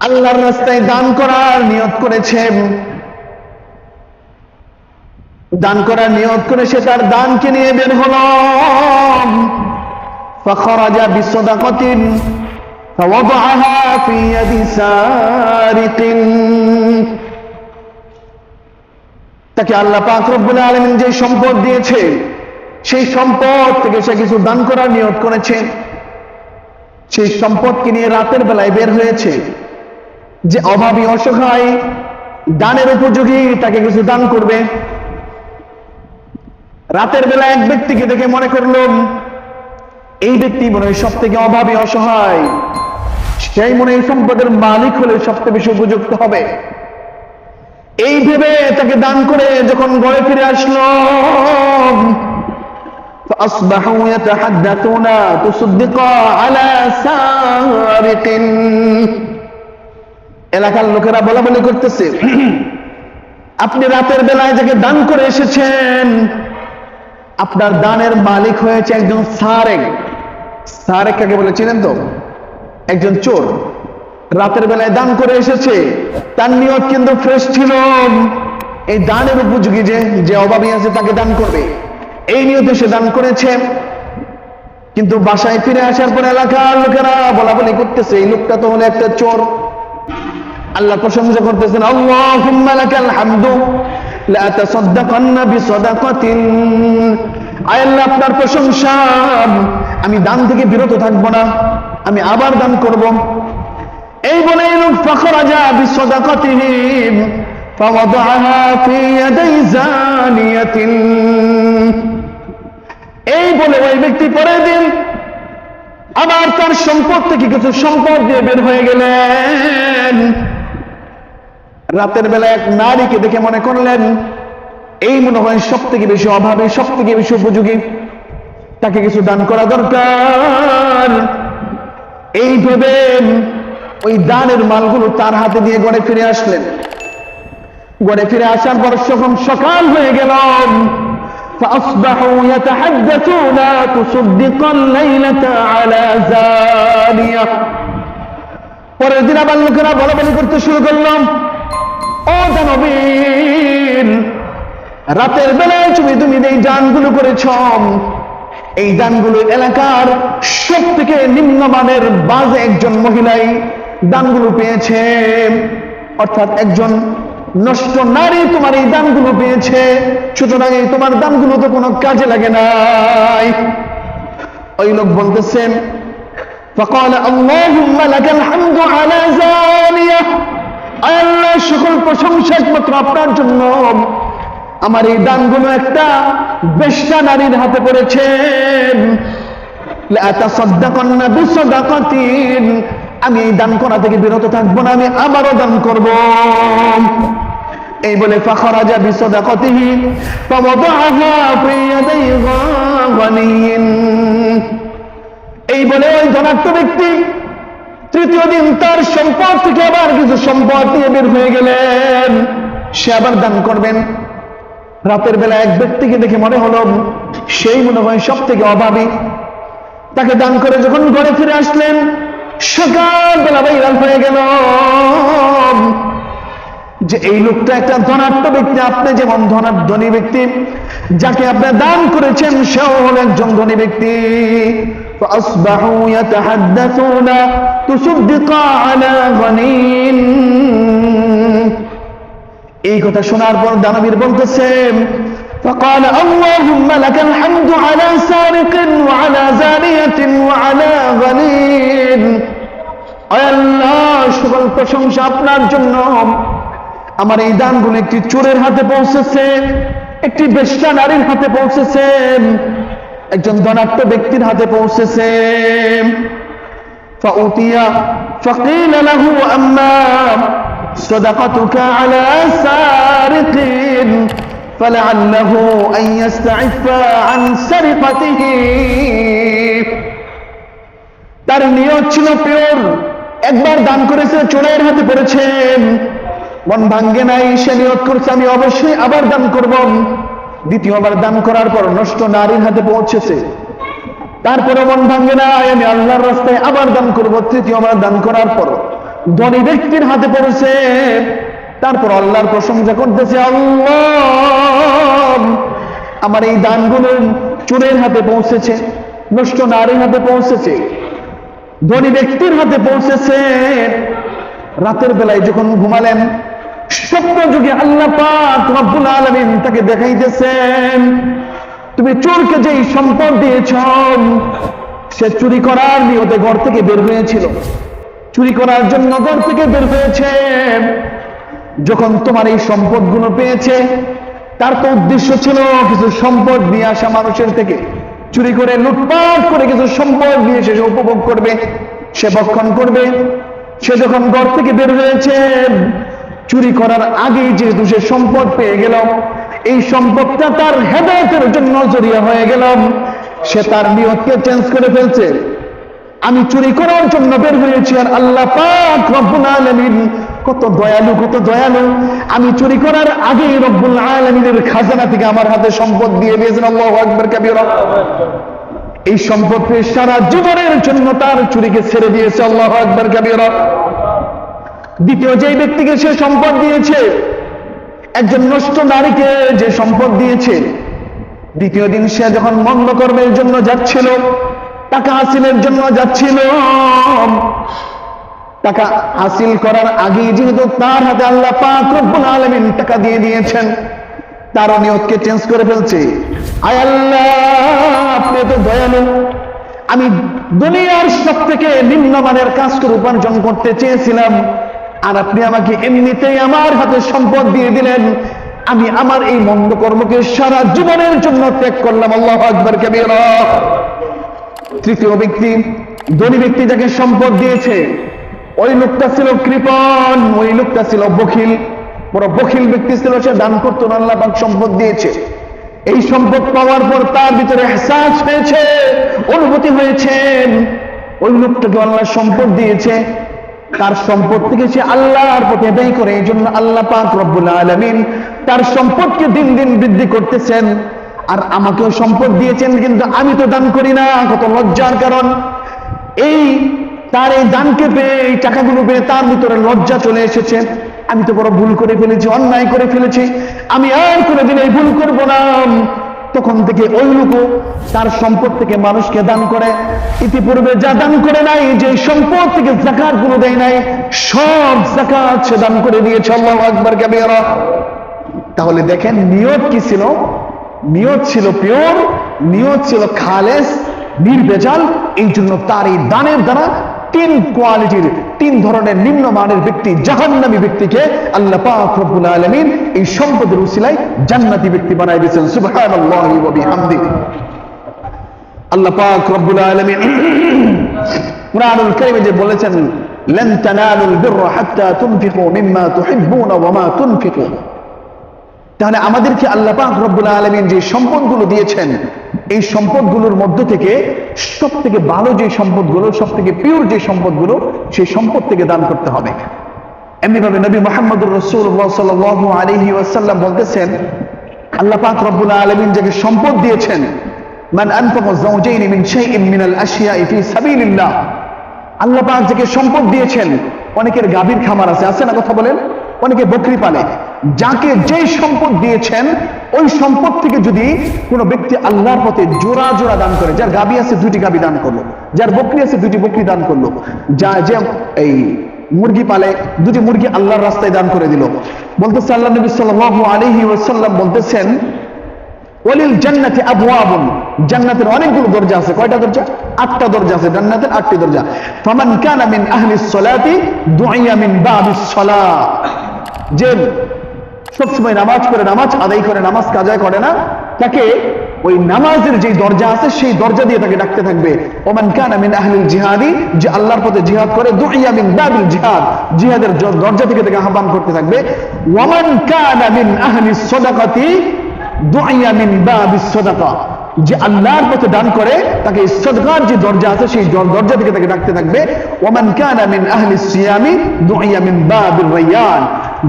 আল্লাহর রাস্তায় দান করার নিয়ত করেছেন দান করার নিয়ত করে সে তার দানকে নিয়ে বের হল فخرج بصدقة فوضعها في يد سارق তাকে আল্লাহ পাক রব্বুল আলামিন যে সম্পদ দিয়েছে সেই সম্পদ থেকে সে কিছু দান করার নিয়ত করেছে সেই সম্পদকে নিয়ে রাতের বেলায় বের হয়েছে যে অভাবী অসহায় দানের উপযোগী তাকে কিছু দান করবে রাতের বেলা এক ব্যক্তিকে দেখে মনে করলাম এই ব্যক্তি মনে হয় সব থেকে অভাবী অসহায় সেই মনে হয় সম্পদের মালিক হলে সবচেয়ে বেশি উপযুক্ত হবে এই ভেবে তাকে দান করে যখন ঘরে ফিরে আসলো فأصبحوا يتحدثون تصدق على سارق এলাকার লোকেরা বলা বলি করতেছে। আপনি রাতের বেলায় যাকে দান করে এসেছেন, আপনার দানের মালিক হয়েছে একজন সারেক। সারেক কাকে বলে চিনেন তো? একজন চোর। রাতের বেলায় দান করে এসেছে, তার নিয়ত কিন্তু ফ্রেশ ছিল। এই দানের উপযোগী যে যে অভাবী আছে তাকে দান করবে। এই নিয়তে সে দান করেছে। কিন্তু বাসায় ফিরে আসার পর এলাকার লোকেরা বলা বলি করতেছে, এই লোকটা তো হলো একটা চোর। আল্লাহ প্রশংসা করতেছেন আপনার প্রশংসা, আমি দান থেকে বিরত থাকব না, আমি আবার দান করব। এই বলে এই লোক, ফখরাজা বিসাদাকাতিহিম ফাওয়াদাহা ফি এই বলে ওই ব্যক্তি পরে দিন আবার তার সম্পদ থেকে কিছু সম্পদ দিয়ে বের হয়ে গেলেন। রাতের বেলা এক নারীকে দেখে মনে করলেন এই মনে হয় সব থেকে বেশি অভাবে সব থেকে বেশি উপযোগী তাকে কিছু দান করা দরকার এই ভেবে ওই দানের মালগুলো তার হাতে দিয়ে গড়ে ফিরে আসলেন গড়ে ফিরে আসার পর যখন সকাল হয়ে গেল فأصبحوا يتحدثون تصدق الليلة على زانية পরের দিন আবার লোকেরা বলা বলি করতে শুরু করলাম ও দানবীর রাতের বেলায় তুমি তুমি এই দানগুলো করেছ এই দানগুলো এলাকার সব থেকে নিম্নমানের বাজে একজন মহিলাই দানগুলো পেয়েছে অর্থাৎ একজন নষ্ট নারী তোমার এই দানগুলো পেয়েছে সুতরাং এই তোমার দানগুলো তো কোনো কাজে লাগে নাই ওই লোক বলতেছেন فقال اللهم لك الحمد على একমাত্র আপনার জন্য। আমার এই দানগুলো একটা বেশ্যা নারীর হাতে পড়েছেন আমি এই দান করা থেকে বিরত থাকব না, আমি আবারও দান করব। এই বলে, ফাখরাজা বিসদাকতিহীন এই বলে, ওই ধনাত্ম ব্যক্তি তৃতীয় দিন তার সম্পদ থেকে আবার কিছু সম্পদ নিয়ে বের হয়ে গেলেন। সে আবার দান করবেন। রাতের বেলা এক ব্যক্তিকে দেখে মনে হলো, সেই মনে হয় সব থেকে অভাবী। তাকে দান করে যখন ঘরে ফিরে আসলেন, সকালবেলা বাইরাল হয়ে গেল। যে এই লোকটা একটা ধনাঢ্য ব্যক্তি, আপনি যেমন ধনাঢ্য ধনী ব্যক্তি, যাকে আপনি দান করেছেন, সেও হল একজন ধনী ব্যক্তি। فأصبحوا يتحدثون تصدق على غنين এই কথা শোনার পর দানবীর বলতেছেন فقال اللهم لك الحمد على سارق وعلى زانية وعلى غنين আয় আল্লাহ সকল প্রশংসা আপনার জন্য আমার এই দানগুলো একটি চোরের হাতে পৌঁছেছে একটি বেশ্যা নারীর হাতে পৌঁছেছে একজন ধনাঢ্য ব্যক্তির হাতে পৌঁছেছে فأوتي فقيل له أما صدقتك على سارق فلعله أن يستعف عن سرقته তার নিয়ত ছিল পিওর একবার দান করেছে চোরের হাতে পড়েছে মন ভাঙ্গে নাই সে নিয়ত করছে আমি অবশ্যই আবার দান করব দ্বিতীয়বার দান করার পর নষ্ট নারীর হাতে পৌঁছেছে। তারপরে মন ভাঙ্গে নাই আমি আল্লাহর রাস্তায় আবার দান করব তৃতীয়বার দান করার পর। ধনী ব্যক্তির হাতে পড়েছে, তারপর আল্লাহর প্রশংসা করতেছে, আল্লাহ, আমার এই দানগুলো চোরের হাতে পৌঁছেছে, নষ্ট নারীর হাতে পৌঁছেছে। ধনী ব্যক্তির হাতে পৌঁছেছে। রাতের বেলায় যখন ঘুমালেন স্বপ্ন যুগে আল্লাহ পাক আলামিন তাকে দেখাইতেছেন। তুমি চোরকে যেই সম্পদ দিয়েছ, সে চুরি করার নিয়তে ঘর থেকে বের হয়েছিল। চুরি করার জন্য ঘর থেকে বের হয়েছে। যখন তোমার এই সম্পদগুলো পেয়েছে, তার তো উদ্দেশ্য ছিল কিছু সম্পদ নিয়ে আসা মানুষের থেকে। চুরি করে লুটপাট করে কিছু সম্পদ নিয়ে সে উপভোগ করবে, সে ভক্ষণ করবে। সে যখন ঘর থেকে বের হয়েছে চুরি করার আগেই যে সে সম্পদ পেয়ে গেল এই সম্পদটা তার হেদায়তের জন্য জড়িয়ে হয়ে গেলাম। সে তার নিয়তকে চেঞ্জ করে ফেলছে। আমি চুরি করার জন্য বের হয়েছি আর আল্লাহ পাক রব্বুল আলামিন কত দয়ালু কত দয়ালু। আমি চুরি করার আগেই রব্বুল আলামিনের খাজানা থেকে আমার হাতে সম্পদ দিয়ে দিয়েছেন। আল্লাহু আকবার, কাবীরা। এই সম্পদ পেয়ে সারা জীবনের জন্য তার চুরিকে ছেড়ে দিয়েছে। আল্লাহু আকবার, কাবীরা। দ্বিতীয় যে ব্যক্তিকে সে সম্পদ দিয়েছে, একজন নষ্ট নারীকে যে সম্পদ দিয়েছে, দ্বিতীয় দিন সে যখন মন্দ কর্মের জন্য যাচ্ছিল, টাকা হাসিলের জন্য যাচ্ছিল, টাকা হাসিল করার আগে যেহেতু তার হাতে আল্লাহ পাক রব্বুল আলামিন টাকা দিয়ে দিয়েছেন তার নিয়তকে চেঞ্জ করে ফেলছে। আয় আল্লাহ আপনি তো দয়ালু, আমি দুনিয়ার সব থেকে নিম্নমানের কাজকে রূপান্তর করতে চেয়েছিলাম। আর আপনি আমাকে এমনিতেই আমার হাতে সম্পদ দিয়ে দিলেন। আমি আমার এই মন্দ কর্মকে সারা জীবনের জন্য ত্যাগ করলাম। আল্লাহ আকবর কবিরা। তৃতীয় ব্যক্তি, ধনী ব্যক্তি যাকে সম্পদ দিয়েছে, ওই লোকটা ছিল কৃপণ, ওই লোকটা ছিল বখিল। বড় বখিল ব্যক্তি ছিল, সে দান করতো আল্লাহ পাক সম্পদ দিয়েছে। এই সম্পদ পাওয়ার পর তার ভিতরে এহসাস হয়েছে, অনুভূতি হয়েছে। ওই লোকটাকে আল্লাহ সম্পদ দিয়েছে। তার সম্পদ থেকে সে আল্লাহর পথে ব্যয় করে এই জন্য আল্লাহ পাক রব্বুল আলামিন তার সম্পদকে দিন দিন বৃদ্ধি করতেছেন। আর আমাকেও সম্পদ দিয়েছেন, কিন্তু আমি তো দান করি না, কত লজ্জার কারণ। এই তার এই দানকে পেয়ে, এই টাকাগুলো পেয়ে তার ভিতরে লজ্জা চলে এসেছে। আমি তো বড় ভুল করে ফেলেছি, অন্যায় করে ফেলেছি। আমি আর কোনোদিন এই ভুল করব না। তখন থেকে ওই লোক তার সম্পদ থেকে মানুষকে দান করে। ইতিপূর্বে যা দান করে নাই, যে সম্পদ থেকে জাকাতগুলো দেয় নাই, সব জাকাত সে দান করে দিয়েছে, আল্লাহ আকবর কাবিরা। তাহলে দেখেন নিয়ত কি ছিল? নিয়ত ছিল পিওর, নিয়ত ছিল খালেস, নির্বেজাল এই জন্য তার এই দানের দ্বারা তিন কোয়ালিটির, তিন ধরনের নিম্নমানের ব্যক্তি, জাহান্নামী ব্যক্তিকে আল্লাহ পাক রব্বুল আলামিন এই সম্পদের উসিলায় জান্নাতি ব্যক্তি বানাই দিয়েছেন। সুবহানাল্লাহি ওয়া বিহামদিহি। আল্লাহ পাক রব্বুল আলামিন কুরআনুল কারীমে যে বলেছেন তানালুল বিররা হাত্তা তুনফিকু মিম্মা তুহিব্বুনা ওয়া মা তুনফিকুন। তাহলে আমাদেরকে আল্লাহ পাক রব্বুল আলমিন যে সম্পদগুলো দিয়েছেন, এই সম্পদগুলোর মধ্য থেকে সব থেকে ভালো যে সম্পদগুলো সব থেকে পিওর যে সম্পদগুলো, সেই সম্পদ থেকে দান করতে হবে। এমনিভাবে নবী মোহাম্মদুর রসুল্লাহ সাল আলহি ওয়াসাল্লাম বলতেছেন, আল্লাহ পাক রব্বুল আলমিন যাকে সম্পদ দিয়েছেন, মান আনফাক যাওজাইনি মিন শাইইন মিনাল আশিয়াই ফি সাবিলিল্লাহ। আল্লাহ পাক যাকে সম্পদ দিয়েছেন, অনেকের গাভীর খামার আছে আছে না কথা বলেন? অনেকে বকরি পালে। যাকে যে সম্পদ দিয়েছেন, ওই সম্পদ থেকে যদি কোনো ব্যক্তি আল্লাহর পথে জোড়া জোড়া দান করে, যার গাবি আছে দুটি গাবি দান করল, যার বকরি আছে দুটি বকরি দান করল, যা যে এই মুরগি পালে, দুটি মুরগি আল্লাহর রাস্তায় দান করে দিল। বলতেছে আল্লাহ নবী সাল্লাল্লাহু আলাইহি ওয়াসাল্লাম বলতেছেন, ওয়ালিল জান্নাতি আবওয়াবুন, জান্নাতের অনেকগুলো দরজা আছে। কয়টা দরজা? আটটা দরজা আছে, জান্নাতের আটটি দরজা। ফামান কানা মিন আহলিস সালাতি, দুইয়া মিন বাবিস সালাহ। যে সবসময় নামাজ করে নামাজ আদায় করে, নামাজ কাজায় করে না। তাকে ওই নামাজের যে দরজা আছে, সেই দরজা দিয়ে তাকে ডাকতে থাকবে। ওমান কানা মিন আহলিল জিহাদি, যে আল্লাহর পথে জিহাদ করে, দুইয়া মিন বাবিল জিহাদ। জিহাদের দরজা থেকে তাকে আহ্বান করতে থাকবে। ওয়ামান কানা আমিন আহলিস সাদাকাতি, দুইয়া মিন বাবিস সাদাকা। যে আল্লাহর পথে দান করে, তাকে সদকার যে দরজা আছে, সেই দরজা থেকে তাকে ডাকতে থাকবে। ওমান কানা মিন আহলি সিয়ামি, দুইয়া মিন বাবির রাইয়ান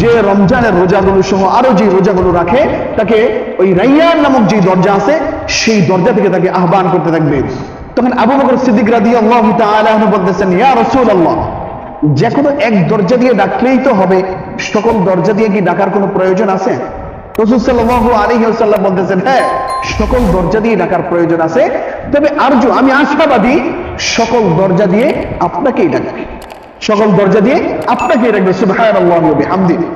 যে রমজানের রোজাগুলো সহ আরও যে রোজাগুলো রাখে, তাকে ওই রাইয়ান নামক যে দরজা আছে, সেই দরজা থেকে তাকে আহ্বান করতে থাকবে। তখন আবু বকর সিদ্দিক তাআলা আনহু বলতেছেন, ইয়া রাসূলুল্লাহ, যে কোনো এক দরজা দিয়ে ডাকলেই তো হবে। সকল দরজা দিয়ে কি ডাকার কোনো প্রয়োজন আছে? রসুল সাল্লাহ আলী সাল্লাম বলতেছেন হ্যাঁ সকল দরজা দিয়ে ডাকার প্রয়োজন আছে। তবে আর্য আমি আশাবাদী, সকল দরজা দিয়ে আপনাকেই ডাকবে। সকল দরজা দিয়ে আপনাকে রাখবে সুবাহ আল্লাহ বিহামদিহি।